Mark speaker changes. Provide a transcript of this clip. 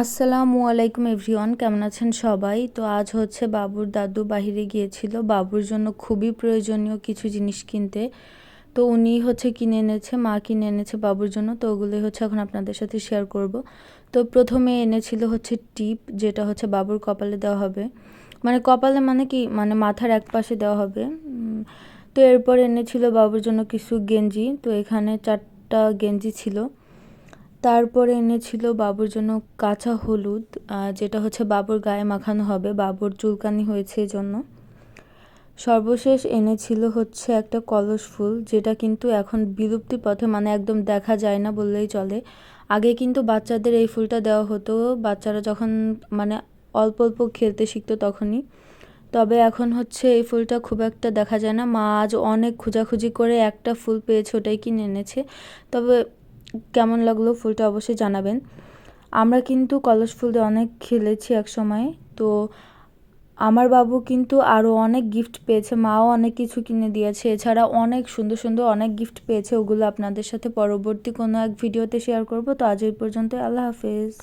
Speaker 1: আসসালামু আলাইকুম এভরিওয়ান, কেমন আছেন সবাই? তো আজ হচ্ছে বাবুর দাদু বাহিরে গিয়েছিল। বাবুর জন্য খুবই প্রয়োজনীয় কিছু জিনিস কিনতে। তো উনি হচ্ছে কিনে এনেছে, মা কিনে এনেছে বাবুর জন্য। তো ওগুলোই হচ্ছে এখন আপনাদের সাথে শেয়ার করব। তো প্রথমে এনেছিল হচ্ছে টিপ, যেটা হচ্ছে বাবুর কপালে দেওয়া হবে। মানে কপালে মানে কি? মানে মাথার এক পাশে দেওয়া হবে। তো এরপর এনেছিল বাবুর জন্য কিছু গেঞ্জি। তো এখানে চারটা গেঞ্জি ছিল। তারপরে এনেছিল বাবুর জন্য কাঁচা হলুদ যেটা হচ্ছে বাবুর গায়ে মাখানো হবে। বাবুর চুলকানি হয়েছে জন্য সর্বশেষ এনেছিল হচ্ছে একটা কলস ফুল, যেটা কিন্তু এখন বিলুপ্তি পথে মানে একদম দেখা যায় না বললেই চলে। আগে কিন্তু বাচ্চাদের এই ফুলটা দেওয়া হতো, বাচ্চারা যখন মানে অল্প অল্প খেলতে শিখতো তখনই। তবে এখন হচ্ছে এই ফুলটা খুব একটা দেখা যায় না। মা আজ অনেক খোঁজাখুঁজি করে একটা ফুল পেয়েছে, ওটাই কিনে এনেছে। তবে কেমন লাগল ফুলটা অবশ্যই জানাবেন। আমরা কিন্তু কলস ফুল দিয়ে অনেক খেলেছি এক সময় তো আমার বাবু কিন্তু আরও অনেক গিফট পেয়েছে, মাও অনেক কিছু কিনে দিয়েছে। এছাড়া অনেক সুন্দর সুন্দর অনেক গিফট পেয়েছে, ওগুলো আপনাদের সাথে পরবর্তী কোনো এক ভিডিওতে শেয়ার করব। তো আজ এই পর্যন্ত আল্লাহ হাফেজ।